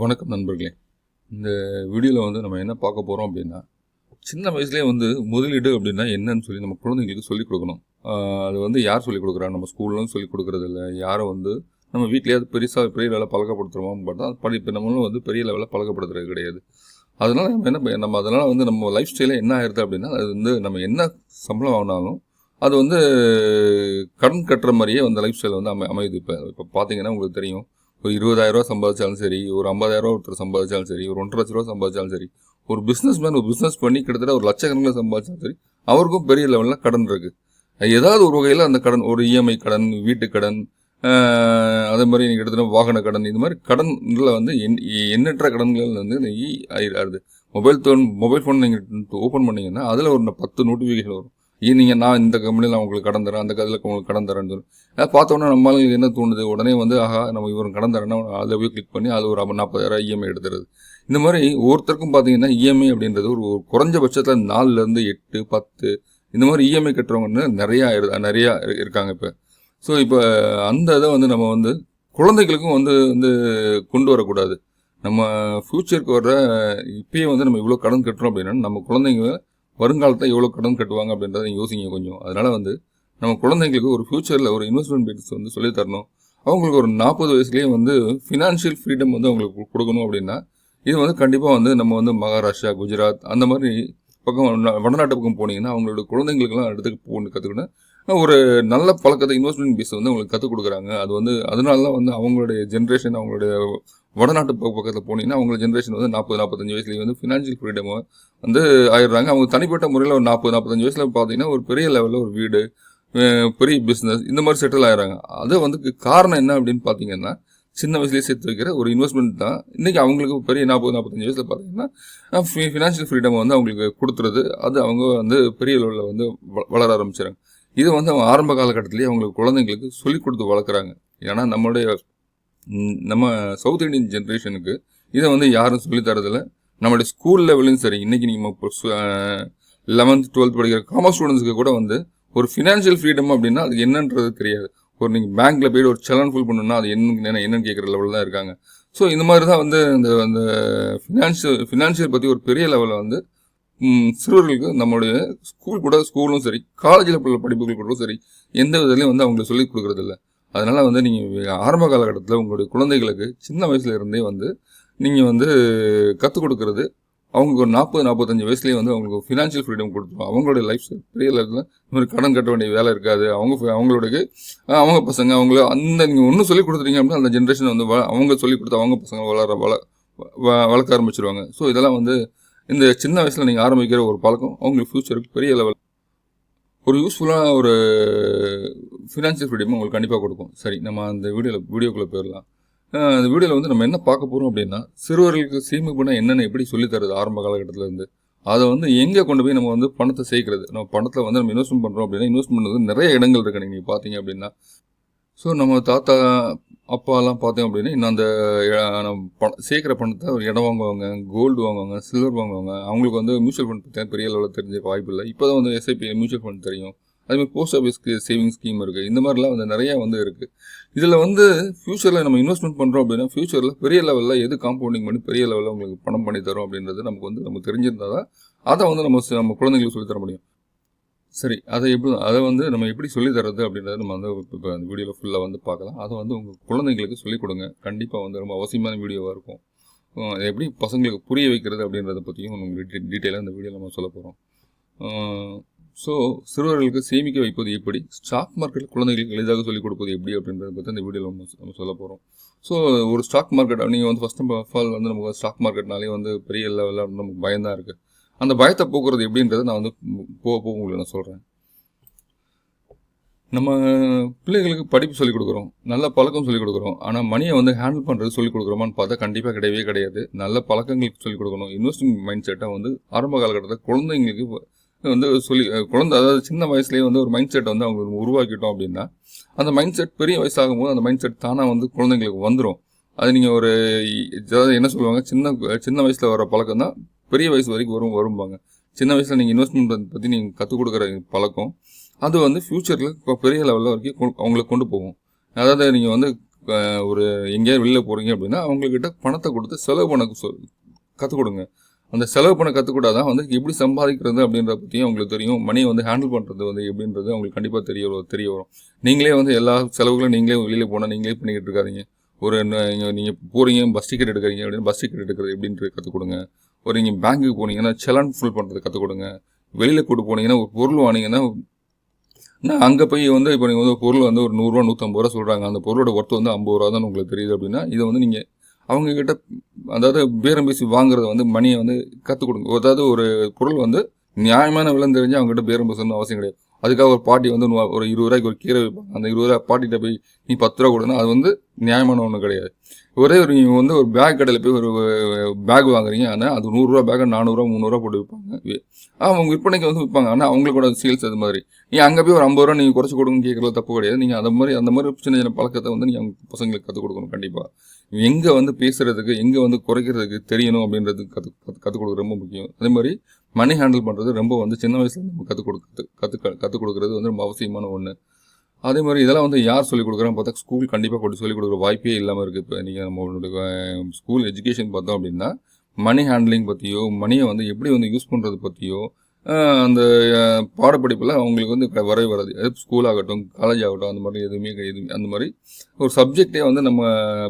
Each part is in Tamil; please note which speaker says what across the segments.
Speaker 1: வணக்கம் நண்பர்களே. இந்த வீடியோவில் வந்து நம்ம என்ன பார்க்க போகிறோம் அப்படின்னா சின்ன வயசுலேயே வந்து முதலீடு அப்படின்னா என்னன்னு சொல்லி நம்ம குழந்தைங்களுக்கு சொல்லிக் கொடுக்கணும். அது வந்து யார் சொல்லிக் கொடுக்குறா? நம்ம ஸ்கூல்லும் சொல்லிக் கொடுக்குறது இல்லை. யாரும் வந்து நம்ம வீட்லேயாவது பெருசாக பெரிய லெவலில் பழக்கப்படுத்துகிறோம் பார்த்தா படிப்பு நம்மளும் வந்து பெரிய லெவலில் பழக்கப்படுத்துறது கிடையாது. அதனால் நம்ம என்ன நம்ம அதனால் வந்து நம்ம லைஃப் ஸ்டைலே என்ன ஆயிருது அப்படின்னா அது வந்து நம்ம என்ன சம்பளம் ஆனாலும் அது வந்து கடன் கட்டுற மாதிரியே வந்து லைஃப் ஸ்டைல் வந்து அமை அமையுது. இப்போ இப்போ பார்த்தீங்கன்னா உங்களுக்கு தெரியும். ஒரு இருபதாயிரரூவா சம்பாதிச்சாலும் சரி ஒரு ஐம்பதாயிரரூவா ஒருத்தர் சம்பாதிச்சாலும் சரி ஒரு ஒன்றரை லட்ச ரூபா சம்பாதிச்சாலும் சரி ஒரு பிஸ்னஸ் மேன் ஒரு பிஸ்னஸ் பண்ணி கிட்டத்தட்ட ஒரு லட்சக்கணக்கில் சம்பாதிச்சாலும் சரி அவருக்கும் பெரிய லெவலில் கடன் இருக்குது ஏதாவது ஒரு வகையில் அந்த கடன் ஒரு இஎம்ஐ கடன் வீட்டு கடன் அதே மாதிரி நீங்கள் எடுத்துகிட்டு வாகன கடன் இது மாதிரி கடனில் வந்து எண்- எண்ணற்ற கடன்கள் வந்து இந்த இ ஆயிடுது மொபைல் ஃபோன் மொபைல் ஃபோன் நீங்கள் ஓப்பன் பண்ணிங்கன்னா அதில் ஒரு பத்து நோட்டிஃபிகேஷன் வரும். நீங்கள் நான் இந்த கம்பெனியில் நான் உங்களுக்கு கடன் தரேன் அந்த கதில் உங்களுக்கு கடன் தரேன்னு சொல்லி. அதை பார்த்தோன்னே நம்மளுக்கு என்ன தோணுது? உடனே வந்து ஆஹா நம்ம இவரும் கடன் தரேன்னா அதில் போய் கிளிக் பண்ணி அதில் ஒரு நாற்பதாயிரம் இஎம்ஐ எடுத்துறது இந்த மாதிரி ஒவ்வொருத்தருக்கும் பார்த்தீங்கன்னா இஎம்ஐ அப்படின்றது ஒரு குறைஞ்ச குறைஞ்சபட்சத்தில் நாலுலேருந்து எட்டு பத்து இந்த மாதிரி இஎம்ஐ கட்டுறவங்கன்னு நிறையா இரு- நிறையா இருக்காங்க இப்போ. ஸோ இப்போ அந்த இதை வந்து நம்ம வந்து குழந்தைகளுக்கும் வந்து வந்து கொண்டு வரக்கூடாது. நம்ம ஃப்யூச்சருக்கு வர்ற இப்பயே வந்து நம்ம இவ்வளோ கடன் கட்டுறோம் அப்படின்னா நம்ம குழந்தைங்க வருங்காலத்தில் எவ்வளோ கடன் கட்டுவாங்க அப்படின்றத நீங்கள் யோசிங்க கொஞ்சம். அதனால் வந்து நம்ம குழந்தைங்களுக்கு ஒரு ஃப்யூச்சரில் ஒரு இன்வெஸ்ட்மெண்ட் பேட்ஸ் வந்து சொல்லித் தரணும். அவங்களுக்கு ஒரு நாற்பது வயசுலேயே வந்து ஃபினான்ஷியல் ஃப்ரீடம் வந்து அவங்களுக்கு கொடுக்கணும் அப்படின்னா இது வந்து கண்டிப்பாக வந்து நம்ம வந்து மகாராஷ்டிரா குஜராத் அந்த மாதிரி பக்கம் வடநாட்டு பக்கம் போனீங்கன்னா அவங்களோட குழந்தைங்களுக்குலாம் எடுத்து போகணும் கற்றுக்கணும் ஒரு நல்ல பழக்கத்தை இன்வெஸ்ட்மெண்ட் பீஸ் வந்து அவங்களுக்கு கற்றுக் கொடுக்குறாங்க. அது வந்து அதனால தான் வந்து அவங்களுடைய ஜென்ரேஷன் அவங்களுடைய வடநாட்டு பக்க- பக்கத்தில் போனீங்கன்னா அவங்க ஜென்ரேஷன் வந்து நாற்பது நாற்பத்தஞ்சு வயசுலேயே வந்து ஃபினான்ஷியல் ஃப்ரீடம் வந்து ஆயிடுறாங்க. அவங்க தனிப்பட்ட முறையில் ஒரு நாற்பது நாற்பத்தஞ்சு வயசில் பார்த்தீங்கன்னா ஒரு பெரிய லெவலில் ஒரு வீடு பெரிய பிஸ்னஸ் இந்த மாதிரி செட்டில் ஆயிடுறாங்க. அது வந்து காரணம் என்ன அப்படின்னு பார்த்தீங்கன்னா சின்ன வயசுலேயே சேர்த்து வைக்கிற ஒரு இன்வெஸ்ட்மெண்ட் தான். இன்றைக்கி அவங்களுக்கு பெரிய நாற்பது நாற்பத்தஞ்சு வயசில் பார்த்தீங்கன்னா ஃபினான்ஷியல் ஃப்ரீடம் வந்து அவங்களுக்கு கொடுத்துறது அது அவங்க வந்து பெரிய லெவலில் வந்து வ- வளர ஆரம்பிச்சிடுறாங்க இது வந்து அவங்க ஆரம்ப காலகட்டத்திலேயே அவங்களுக்கு குழந்தைங்களுக்கு சொல்லிக் கொடுத்து வளர்க்குறாங்க. ஏன்னா நம்மளுடைய நம்ம சவுத் இந்தியன் ஜென்ரேஷனுக்கு இதை வந்து யாரும் சொல்லித்தரதில்ல நம்மளுடைய ஸ்கூல் லெவலையும் சரி இன்றைக்கி நீங்கள் லெவன்த் டுவெல்த் படிக்கிற காமர்ஸ் ஸ்டூடெண்ட்ஸ்க்கு கூட வந்து ஒரு ஃபினான்ஷியல் ஃப்ரீடம் அப்படின்னா அது என்னன்றது தெரியாது. ஒரு நீங்கள் பேங்க்கில் போய்ட்டு ஒரு செலன் ஃபுல் பண்ணணும்னா அது என்ன என்னன்னு கேட்குற லெவலில் தான் இருக்காங்க. ஸோ இந்த மாதிரி தான் வந்து இந்த அந்த ஃபினான்ஷியல் ஃபினான்ஷியல் பற்றி ஒரு பெரிய லெவலில் வந்து சிறுவர்களுக்கு நம்மளுடைய ஸ்கூல் கூட ஸ்கூலும் சரி காலேஜில் உள்ள படிப்புகள் கூட சரி எந்த விதத்துலையும் வந்து அவங்களுக்கு சொல்லிக் கொடுக்குறதில்ல. அதனால் வந்து நீங்கள் ஆரம்ப காலகட்டத்தில் உங்களுடைய குழந்தைகளுக்கு சின்ன வயசுல இருந்தே வந்து நீங்கள் வந்து கற்றுக் கொடுக்குறது அவங்களுக்கு ஒரு நாற்பது நாற்பத்தஞ்சு வயசுலேயே வந்து அவங்களுக்கு ஃபினான்ஷியல் ஃப்ரீடம் கொடுத்துரும். அவங்களுடைய லைஃப் பெரிய லெவலில் இந்த மாதிரி கடன் கட்ட வேண்டிய வேலை இருக்காது. அவங்க ஃப- அவங்களுடைய அவங்க பசங்க அவங்கள அந்த நீங்கள் ஒன்றும் சொல்லி கொடுத்துட்டீங்க அப்படின்னா அந்த ஜென்ரேஷன் வந்து வ- அவங்க சொல்லி கொடுத்து அவங்க பசங்க வளர வள வளர்க்க ஆரம்பிச்சிருவாங்க. ஸோ இதெல்லாம் வந்து இந்த சின்ன வயசில் நீங்கள் ஆரம்பிக்கிற ஒரு பழக்கம் அவங்களுக்கு ஃப்யூச்சருக்கு பெரிய லெவல் ஒரு யூஸ்ஃபுல்லான ஒரு ஃபினான்ஷியல் ஃப்ரீடம் உங்களுக்கு கண்டிப்பாக கொடுக்கும். சரி நம்ம அந்த வீடியோவில் வீடியோக்குள்ளே போயிடலாம். அந்த வீடியோவில் வந்து நம்ம என்ன பார்க்க போகிறோம் அப்படின்னா சிறுவர்களுக்கு சேமிப்புனா என்னென்ன எப்படி சொல்லித்தருது ஆரம்ப காலகட்டத்திலேருந்து அதை வந்து எங்கே கொண்டு போய் நம்ம வந்து பணத்தை சேர்க்கறது நம்ம பணத்தில் வந்து நம்ம இன்வெஸ்ட்மெண்ட் பண்ணுறோம் அப்படின்னா இன்வெஸ்ட்மெண்ட் வந்து நிறைய இடங்கள் இருக்குது நீங்கள் பார்த்தீங்க அப்படின்னா ஸோ நம்ம தாத்தா அப்போல்லாம் பார்த்தோம் அப்படின்னா இன்னும் அந்த அஹ், நம்ம சேர்க்குற பணத்தை ஒரு இடம் வாங்குவாங்க கோல்டு வாங்குவாங்க சில்வர் வாங்குவாங்க. அவங்களுக்கு வந்து மியூச்சுவல் ஃபண்ட் பற்றி பெரிய லெவலில் தெரிஞ்ச வாய்ப்பு இல்லை. இப்போ தான் வந்து எஸ்ஐபி மியூச்சுவல் ஃபண்ட் தெரியும். அதுமாதிரி போஸ்ட் ஆஃபீஸ்க்கு சேவிங் ஸ்கீம் இருக்குது இந்த மாதிரிலாம் வந்து நிறையா வந்து இருக்குது இதில் வந்து ஃப்யூச்சரில் நம்ம இன்வெஸ்ட்மெண்ட் பண்ணுறோம் அப்படின்னா ஃப்யூச்சரில் பெரிய லெவலில் எது காம்பவுண்டிங் பண்ணி பெரிய லெவலில் உங்களுக்கு பணம் பண்ணி தரும் அப்படின்றது நமக்கு வந்து நமக்கு தெரிஞ்சிருந்தால் தான் அதை வந்து நம்ம நம்ம குழந்தைங்களுக்கு சொல்லித்தர முடியும். சரி அதை எப்படி அதை வந்து நம்ம எப்படி சொல்லித் தர்றது அப்படின்றத நம்ம வந்து இப்போ அந்த வீடியோவில் ஃபுல்லாக வந்து பார்க்கலாம். அதை வந்து உங்கள் குழந்தைங்களுக்கு சொல்லிக் கொடுங்க. கண்டிப்பாக வந்து ரொம்ப அவசியமான வீடியோவாக இருக்கும். எப்படி பசங்களுக்கு புரிய வைக்கிறது அப்படின்றத பற்றியும் உங்களுக்கு டீட்டெயிலாக இந்த வீடியோவில் நம்ம சொல்ல போகிறோம் ஸோ சிறுவர்களுக்கு சேமிக்க வைப்பது எப்படி? ஸ்டாக் மார்க்கெட் குழந்தைகளுக்கு எளிதாக சொல்லிக் கொடுப்பது எப்படி அப்படின்றத பற்றி அந்த வீடியோவில் நம்ம நம்ம சொல்ல போகிறோம் ஸோ ஒரு ஸ்டாக் மார்க்கெட் நீங்கள் வந்து ஃபஸ்ட் ஆஃப் ஆல் வந்து நமக்கு ஸ்டாக் மார்க்கெட்னாலே வந்து பெரிய லெவலில் நமக்கு பயம்தான் இருக்குது அந்த பயத்தை போக்குறது எப்படின்றத நான் வந்து போக போக உங்களுக்கு நான் சொல்கிறேன் நம்ம பிள்ளைகளுக்கு படிப்பு சொல்லிக் கொடுக்குறோம். நல்ல பழக்கம் சொல்லிக் கொடுக்குறோம். ஆனால் மணியை வந்து ஹேண்டில் பண்ணுறது சொல்லிக் கொடுக்குறோமான்னு பார்த்தா கண்டிப்பாக கிடையவே கிடையாது. நல்ல பழக்கங்களுக்கு சொல்லிக் கொடுக்கணும். இன்வெஸ்டிங் மைண்ட் செட்டை வந்து ஆரம்ப காலகட்டத்தில் குழந்தைங்களுக்கு வந்து சொல்லி குழந்தை அதாவது சின்ன வயசுலேயே வந்து ஒரு மைண்ட் செட்டை வந்து அவங்களுக்கு உருவாக்கிட்டோம் அப்படின்னா அந்த மைண்ட் செட் பெரிய வயசாகும் போது அந்த மைண்ட் செட் தானாக வந்து குழந்தைங்களுக்கு வந்துடும் அது நீங்கள் ஒரு அதாவது என்ன சொல்லுவாங்க? சின்ன சின்ன வயசில் வர பழக்கம் தான் பெரிய வயசு வரைக்கும் வரும் வரும்பாங்க. சின்ன வயசில் நீங்கள் இன்வெஸ்ட்மெண்ட் பற்றி நீங்கள் கற்றுக் கொடுக்குற பழக்கம் அது வந்து ஃப்யூச்சரில் இப்போ பெரிய லெவலில் வரைக்கும் கொ- கொண்டு போகும். அதாவது நீங்கள் வந்து ஒரு எங்கேயாவது வெளியில் போகிறீங்க அப்படின்னா அவங்கக்கிட்ட பணத்தை கொடுத்து செலவு பண்ண சொல் கற்றுக் கொடுங்க. அந்த செலவு பண்ண கற்றுக்கூடாதான் வந்து எப்படி சம்பாதிக்கிறது அப்படின்றத பற்றியும் அவங்களுக்கு தெரியும். மணியை வந்து ஹேண்டில் பண்ணுறது வந்து எப்படின்றது அவங்களுக்கு கண்டிப்பாக தெரிய வரும் தெரிய வரும். நீங்களே வந்து எல்லா செலவுகளும் நீங்களே வெளியில் போனால் நீங்களே பண்ணிக்கிட்டு இருக்காதீங்க. ஒரு நீங்கள் போகிறீங்க பஸ் டிக்கெட் எடுக்கிறீங்க அப்படின்னு பஸ் டிக்கெட் எடுக்கிறது எப்படின்றது கற்றுக் கொடுங்க. ஒரு நீங்கள் பேங்க்குக்கு போனீங்கன்னா செலான் ஃபுல் பண்ணுறது கற்றுக் கொடுங்க. வெளியில் கூட்டு போனீங்கன்னா ஒரு பொருள் வாங்கினீங்கன்னா நான் அங்கே போய் வந்து இப்போ நீங்கள் வந்து ஒரு பொருள் வந்து ஒரு நூறுரூவா நூற்றம்பது ரூபா சொல்கிறாங்க அந்த பொருளோட ஒர்த்து வந்து ஐம்பது ரூபா தான் உங்களுக்கு தெரியுது அப்படின்னா இதை வந்து நீங்கள் அவங்கக்கிட்ட அதாவது பேரம் பேசி வாங்குறத வந்து மணியை வந்து கற்றுக் கொடுங்க. அதாவது ஒரு பொருள் வந்து நியாயமான விலை தெரிஞ்சு அவங்ககிட்ட பேரம் பேசணும்னு அவசியம் கிடையாது. அதுக்காக ஒரு பாட்டி வந்து ஒரு இருபது ரூபாய்க்கு ஒரு கீரை வைப்பாங்க. அந்த இருபது ரூபா பாட்டிகிட்ட போய் நீ பத்து ரூபா கொடுனா அது வந்து நியாயமான ஒன்றும் கிடையாது. ஒரே ஒரு நீங்கள் வந்து ஒரு பேக் கடையில் போய் ஒரு பேக் வாங்குறீங்க. ஆனால் அது நூறுரூவா பேக்கை நானூறுரூவா முந்நூறுரூவா போட்டு விற்பாங்க அவங்க விற்பனைக்கு வந்து விற்பாங்க ஆனால் அவங்களோட சேல்ஸ் அது மாதிரி. நீங்கள் அங்கே போய் ஒரு ஐம்பது ரூபா நீங்கள் குறைச்சி கொடுங்க கேட்குறது தப்பு கிடையாது. நீங்கள் அந்த மாதிரி அந்த மாதிரி சின்ன சின்ன பழக்கத்தை வந்து நீங்கள் அவங்க பசங்களுக்கு கற்றுக் கொடுக்கணும் கண்டிப்பாக எங்கே வந்து பேசுகிறதுக்கு எங்கே வந்து குறைக்கிறதுக்கு தெரியணும் அப்படின்றது கற்று கற்றுக் கொடுக்குறது ரொம்ப முக்கியம். அதே மாதிரி மணி ஹேண்டில் பண்ணுறது ரொம்ப வந்து சின்ன வயசுல நம்ம கற்றுக் கொடுக்க கற்று கற்றுக் கொடுக்குறது வந்து ரொம்ப அவசியமான ஒன்று அதே மாதிரி இதெல்லாம் வந்து யார் சொல்லிக் கொடுக்குறான்னு பார்த்தா ஸ்கூல் கண்டிப்பாக கொண்டு சொல்லிக் கொடுக்குற வாய்ப்பே இல்லாமல் இருக்குது இப்போ நீங்கள் நம்மளோட ஸ்கூல் எஜுகேஷன் பார்த்தோம் அப்படின்னா மணி ஹேண்ட்லிங் பற்றியோ மணியை வந்து எப்படி வந்து யூஸ் பண்ணுறது பற்றியோ அந்த பாடப்படிப்பில் அவங்களுக்கு வந்து க- வரவே வராது. அது ஸ்கூல் ஆகட்டும் காலேஜ் ஆகட்டும் அந்த மாதிரி எதுவுமே எதுவுமே அந்த மாதிரி ஒரு சப்ஜெக்டே வந்து நம்ம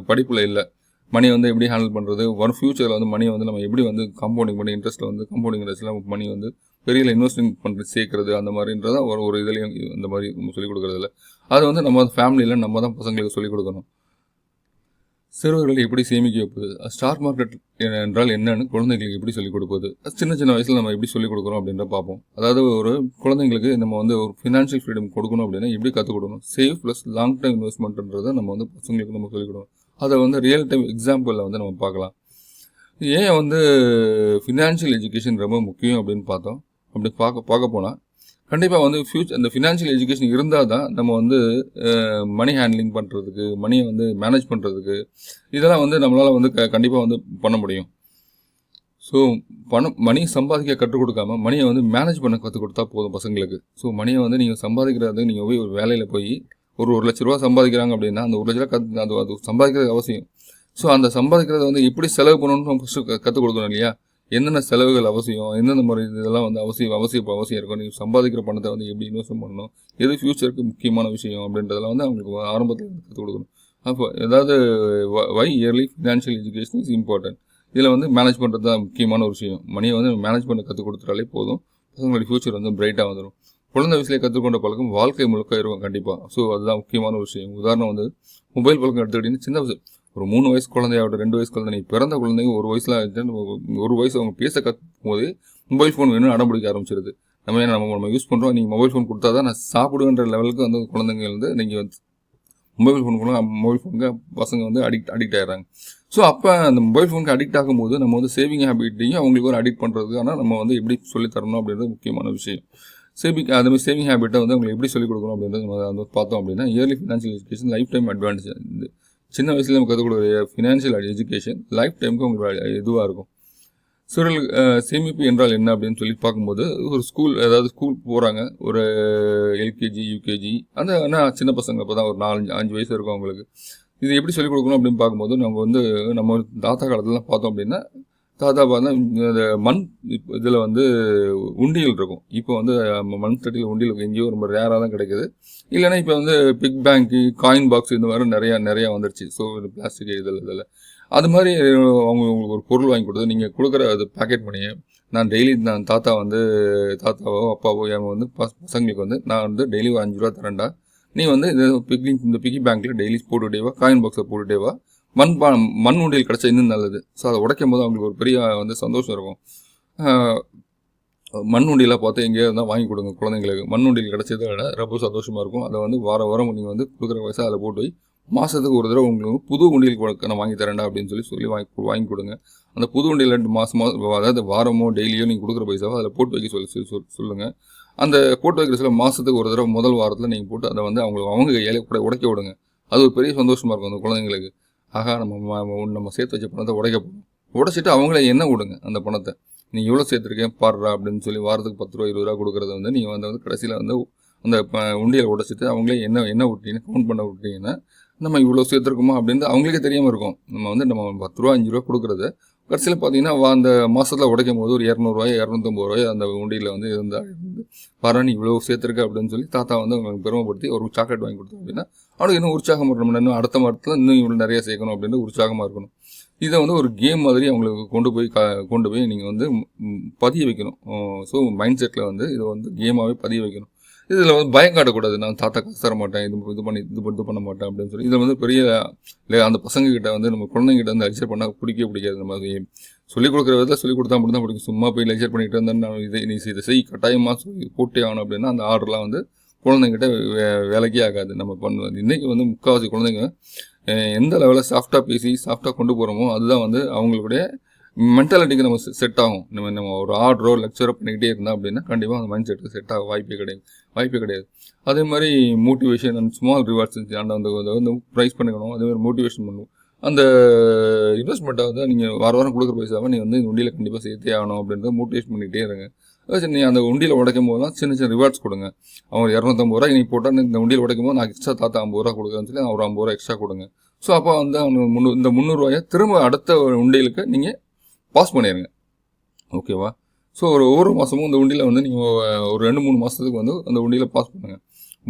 Speaker 1: படிப்பில் இல்லை. மணியை வந்து எப்படி ஹேண்டில் பண்ணுறது வரும் ஃபியூச்சரில் வந்து மணியை வந்து நம்ம எப்படி வந்து காம்பவுண்டிங் பண்ணி இன்ட்ரெஸ்ட்டில் வந்து காம்பவுண்டிங் இன்ட்ரெஸ்ட்டில் மணி வந்து பெரிய இன்வெஸ்டிங் பண்ணுறது சேர்க்கறது அந்த மாதிரின்றதான் ஒரு ஒரு இதுலேயும் இந்த மாதிரி நம்ம சொல்லிக் கொடுக்குறதில்ல. அது வந்து நம்ம ஃபேமிலியில் நம்ம தான் பசங்களுக்கு சொல்லிக் கொடுக்கணும். சிறுவர்களை எப்படி சேமிக்க வைப்பது ஸ்டாக் மார்க்கெட் என்றால் என்னன்னு குழந்தைங்களுக்கு எப்படி சொல்லிக் கொடுப்பது? அது சின்ன சின்ன வயசில் நம்ம எப்படி சொல்லிக் கொடுக்குறோம் அப்படின்ற பார்ப்போம். அதாவது ஒரு குழந்தைங்களுக்கு நம்ம வந்து ஒரு ஃபினான்ஷியல் ஃப்ரீடம் கொடுக்கணும் அப்படின்னா எப்படி கற்றுக் கொடுக்கணும்? சேவ் ப்ளஸ் லாங் டைம் இன்வெஸ்ட்மெண்ட்ன்றதை நம்ம வந்து பசங்களுக்கு நம்ம சொல்லிக் கொடுக்கணும். அதை வந்து ரியல் டைம் எக்ஸாம்பிளில் வந்து நம்ம பார்க்கலாம். ஏன் வந்து ஃபினான்ஷியல் எஜுகேஷன் ரொம்ப முக்கியம் அப்படின்னு பார்த்தோம்? அப்படி பார்க்க பார்க்க போனால் கண்டிப்பாக வந்து ஃபியூச்சர் அந்த ஃபினான்ஷியல் எஜுகேஷன் இருந்தால் தான் நம்ம வந்து மணி ஹேண்ட்லிங் பண்ணுறதுக்கு மணியை வந்து மேனேஜ் பண்ணுறதுக்கு இதெல்லாம் வந்து நம்மளால் வந்து க கண்டிப்பாக வந்து பண்ண முடியும். ஸோ பணம் மணி சம்பாதிக்க கற்றுக் கொடுக்காம மணியை வந்து மேனேஜ் பண்ண கற்றுக் கொடுத்தா போதும் பசங்களுக்கு. ஸோ மணியை வந்து நீங்கள் சம்பாதிக்கிறது நீங்கள் போய் ஒரு வேலையில் போய் ஒரு ஒரு லட்ச ரூபா சம்பாதிக்கிறாங்க அப்படின்னா அந்த ஒரு லட்ச ரூபா கற்று அது அது சம்பாதிக்கிறது அவசியம். ஸோ அந்த சம்பாதிக்கிறத வந்து எப்படி செலவு பண்ணணும்னு ஃபஸ்ட்டு கற்றுக் கொடுக்கணும் இல்லையா? என்னென்ன செலவுகள் அவசியம் எந்தெந்த முறை இதெல்லாம் வந்து அவசியம் அவசியம் அவசியம் இருக்கும் நீங்கள் சம்பாதிக்கிற பணத்தை வந்து எப்படி இன்வெஸ்ட் பண்ணணும் எது ஃப்யூச்சருக்கு முக்கியமான விஷயம் அப்படின்றதெல்லாம் வந்து அவங்களுக்கு ஆரம்பத்தில் கற்றுக் கொடுக்கணும். அப்போ ஏதாவது why early financial education is important இதில் வந்து மேனேஜ் பண்ணுறது தான் முக்கியமான ஒரு விஷயம். மணியை வந்து மேனேஜ் பண்ண கற்றுக் கொடுத்துட்டாலே போதும். பசங்களுடைய ஃப்யூச்சர் வந்து பிரைட்டாக வந்துடும் குழந்தை வயசுலேயே கற்றுக்கொண்ட பழக்கம் வாழ்க்கை முழுக்க இருக்கும் கண்டிப்பாக ஸோ அதுதான் முக்கியமான ஒரு விஷயம். உதாரணம் வந்து மொபைல் பழக்கம் எடுத்துக்கிட்டிங்கன்னா சின்ன வயசு ஒரு மூணு வயசு குழந்தையாகட்டும் ரெண்டு வயசு குழந்தை நீங்கள் பிறந்த குழந்தைங்க ஒரு வயசில் ஒரு வயசு அவங்க பேச கற்றுக்கும் போது மொபைல் ஃபோன் வேணும்னு அடம் பிடிக்க ஆரம்பிச்சிருது. நம்ம என்ன நம்ம நம்ம யூஸ் பண்ணுறோம் நீங்கள் மொபைல் ஃபோன் கொடுத்தா தான் நான் சாப்பிடுவேன்ற லெவலுக்கு வந்து குழந்தைங்க வந்து நீங்கள் வந்து மொபைல் ஃபோன் கூட மொபைல் ஃபோனுக்கு பசங்க வந்து அடிக்ட் அடிக்ட் ஆகிறாங்க ஸோ அப்போ அந்த மொபைல் ஃபோனுக்கு அடிக்ட் ஆகும்போது நம்ம வந்து சேவிங் ஹேபிட்டையும் அவங்களுக்கு ஒரு அடிக்ட் பண்ணுறதுக்கான நம்ம வந்து எப்படி சொல்லித்தரணும் அப்படின்றது முக்கியமான விஷயம். சேவிங் அதுமாதிரி சேவிங் ஹேபிட்டை வந்து அவங்களுக்கு எப்படி சொல்லிக் கொடுக்கணும் அப்படின்றது நம்ம வந்து பார்த்தோம் அப்படின்னா early financial education lifetime advantage சின்ன வயசுல நம்ம கற்றுக் கொடுக்குற ஃபினான்ஷியல் எஜுகேஷன் லைஃப் டைமுக்கு உங்களுக்கு இதுவாக இருக்கும். சூழல் சேமிப்பு என்றால் என்ன அப்படின்னு சொல்லி பார்க்கும்போது ஒரு ஸ்கூல் அதாவது ஸ்கூல் போகிறாங்க ஒரு எல்கேஜி யூகேஜி அந்த ஆனால் சின்ன பசங்க இப்போ தான் ஒரு நாலஞ்சு அஞ்சு வயசு இருக்கும் அவங்களுக்கு. இது எப்படி சொல்லிக் கொடுக்கணும் அப்படின்னு பார்க்கும்போது நம்ம வந்து நம்ம தாத்தா காலத்துலலாம் பார்த்தோம் அப்படின்னா தாத்தா பார்த்தா இந்த மண் இதில் வந்து உண்டியல் இருக்கும். இப்போ வந்து நம்ம மண் தட்டியில் உண்டியல் எங்கேயோ ரொம்ப ரேராக தான் கிடைக்குது. இல்லைன்னா இப்போ வந்து பிக் பேங்க்கு காயின் பாக்ஸ் இந்த மாதிரி நிறையா நிறையா வந்துருச்சு. ஸோ பிளாஸ்டிக் இதில் இதில் அது மாதிரி அவங்க உங்களுக்கு ஒரு பொருள் வாங்கி கொடுத்து நீங்கள் கொடுக்குற அது பேக்கெட் பண்ணியே நான் டெய்லி நான் தாத்தா வந்து தாத்தாவோ அப்பாவோ என் வந்து பச- பசங்களுக்கு வந்து நான் வந்து டெய்லி ஒரு அஞ்சு ரூபா தரேன்டா. நீ வந்து இந்த பிக்கி இந்த பிக்கி பேங்க்கில் டெய்லி போட்டுகிட்டே வா காயின் பாக்ஸை போட்டுட்டேவா மண் பா மண் உண்டியல் கிடச்சா இன்னும் நல்லது. ஸோ அதை உடைக்கும் போது அவங்களுக்கு ஒரு பெரிய வந்து சந்தோஷம் இருக்கும். மண் உண்டியெலாம் பார்த்து எங்கேயா இருந்தால் வாங்கி கொடுங்க குழந்தைங்களுக்கு. மண் உண்டியல் கிடச்சதை விட ரொம்ப சந்தோஷமாக இருக்கும். அதை வந்து வார வாரம் நீங்கள் வந்து கொடுக்குற வயசாக அதில் போட்டு போய் மாதத்துக்கு ஒரு தடவை உங்களுக்கு புது உண்டியல் கொடுக்க நான் வாங்கி தரேன்டா அப்படின்னு சொல்லி சொல்லி வாங்கி வாங்கி கொடுங்க. அந்த புது உண்டியல் ரெண்டு மாதமோ அதாவது வாரமோ டெய்லியோ நீங்கள் கொடுக்குற பைசாவோ அதில் போட்டு வைக்க சொல்லி சொல்லி சொல்லுங்கள் அந்த போட்டு வைக்கிற சில மாதத்துக்கு ஒரு தடவை முதல் வாரத்தில் நீங்கள் போட்டு அதை வந்து அவங்களுக்கு அவங்க கையாலே கூட உடைக்க விடுங்க. அது ஒரு பெரிய சந்தோஷமாக இருக்கும் அந்த குழந்தைங்களுக்கு. ஆகா நம்ம நம்ம சேர்த்து வச்ச பணத்தை உடைக்க போகிறோம் உடைச்சிட்டு அவங்களே என்ன விடுங்க அந்த பணத்தை? நீ இவ்வளோ சேர்த்துருக்கேன் பாடுறா அப்படின்னு சொல்லி வாரத்துக்கு பத்து ரூபா இருபது ரூபா கொடுக்குறத வந்து நீங்கள் வந்து வந்து கடைசியில் வந்து அந்த ப- உடைச்சிட்டு அவங்களே என்ன என்ன விட்டீங்கன்னா கவுண்ட் பண்ண விட்டீங்கன்னா நம்ம இவ்வளோ சேர்த்துருக்குமா அப்படின்னு அவங்களுக்கே தெரியாமல் இருக்கும். நம்ம வந்து நம்ம பத்து ரூபா அஞ்சு ரூபா கொடுக்குறது கடைசியில் பார்த்தீங்கன்னா வா- அந்த மாதத்தில் உடைக்கும் போது ஒரு இரநூறுவாய் இரநூத்தம்பது ரூபாய் அந்த உண்டியில் வந்து இருந்தால் இருந்து இவ்வளோ சேர்த்துருக்க அப்படின்னு சொல்லி தாத்தா வந்து அவங்களுக்கு பெருமைப்படுத்தி ஒரு சாக்லேட் வாங்கி கொடுத்தோம் அப்படின்னா அவனுக்கு இன்னும் உற்சாகம் இருக்கணும் இன்னும் அடுத்த மரத்தில் இன்னும் இவ்வளோ நிறைய சேர்க்கணும் அப்படின்னு உற்சாகமாக இருக்கணும். இதை வந்து ஒரு கேம் மாதிரி அவங்களுக்கு கொண்டு போய் க கொண்டு போய் நீங்கள் வந்து பதிய வைக்கணும். ஸோ மைண்ட் செட்டில் வந்து இதை வந்து கேமாகவே பதிய வைக்கணும். இதில் வந்து பயம் காட்டக்கூடாது நான் தாத்தா காசு தர மாட்டேன் இது இது பண்ணி இது இது பண்ண மாட்டேன் அப்படின்னு சொல்லி. இதில் வந்து பெரிய இல்லை அந்த பசங்கக்கிட்ட வந்து நம்ம குழந்தைங்கிட்ட வந்து லெக்சர் பண்ணால் பிடிக்கவே பிடிக்காது. நம்ம அது சொல்லிக் கொடுக்குற விதத்தில் சொல்லிக் கொடுத்தா மட்டும் தான் பிடிக்கும். சும்மா போய் லெக்சர் பண்ணிட்டு இருந்தேன் நான் இதை நீ இதை செய் கட்டாயமாக சொல்லி போட்டே ஆகணும் அப்படின்னா அந்த ஆர்டர்லாம் வந்து குழந்தைங்கிட்ட வே- வேலைக்கே ஆகாது. நம்ம பண்ணுவோம் இன்றைக்கி வந்து முக்கால்வாசி குழந்தைங்க எந்த லெவலில் சாஃப்டாக பேசி சாஃப்டாக கொண்டு போகிறோமோ அதுதான் வந்து அவங்களுடைய மென்டாலிட்டிக்கு நம்ம செட் ஆகும். நம்ம நம்ம ஒரு ஆர்டரோ லெக்சரோ பண்ணிக்கிட்டே இருந்தால் அப்படின்னா கண்டிப்பாக அந்த மைண்ட் செட்டுக்கு செட் ஆக வாய்ப்பே கிடையாது. வாய்ப்பே கிடையாது. அதே மாதிரி மோட்டிவேஷன் அண்ட் ஸ்மால் ரிவார்ட்ஸ் அந்த அந்த வந்து ப்ரைஸ் பண்ணிக்கணும். அதே மாதிரி மோட்டிவேஷன் பண்ணணும் அந்த இன்வெஸ்ட்மெண்ட்டை வந்து நீங்கள் வார வாரம் கொடுக்குற பைசாவை நீங்கள் வந்து இந்த உண்டியில் கண்டிப்பாக சேர்த்தே ஆகணும் அப்படின்றத மோட்டிவேஷன் பண்ணிகிட்டே இருங்க. அதாவது நீ அந்த உண்டியில் உடைக்கும் போதெல்லாம் சின்ன சின்ன ரிவார்ட்ஸ் கொடுங்க. அவங்க இரநூத்தம்பது ரூபா நீ போட்டால் இந்த உண்டியில் உடைக்கும் போது நான் எக்ஸ்ட்ரா தாத்தா ஐம்பது ரூபா கொடுக்குறேன்னு சொல்லி ஒரு ஐம்பது ரூபா எக்ஸ்ட்ரா கொடுங்க. ஸோ அப்போ வந்து அவங்க முந்நூறு இந்த முந்நூறுரூவாயை திரும்ப அடுத்த உண்டியலுக்கு நீங்கள் பாஸ் பண்ணிடுங்க ஓகேவா ஸோ ஒரு ஒவ்வொரு மாதமும் இந்த உண்டியில் வந்து நீங்கள் ஒரு ரெண்டு மூணு மாதத்துக்கு வந்து அந்த உண்டியில் பாஸ் பண்ணுங்கள்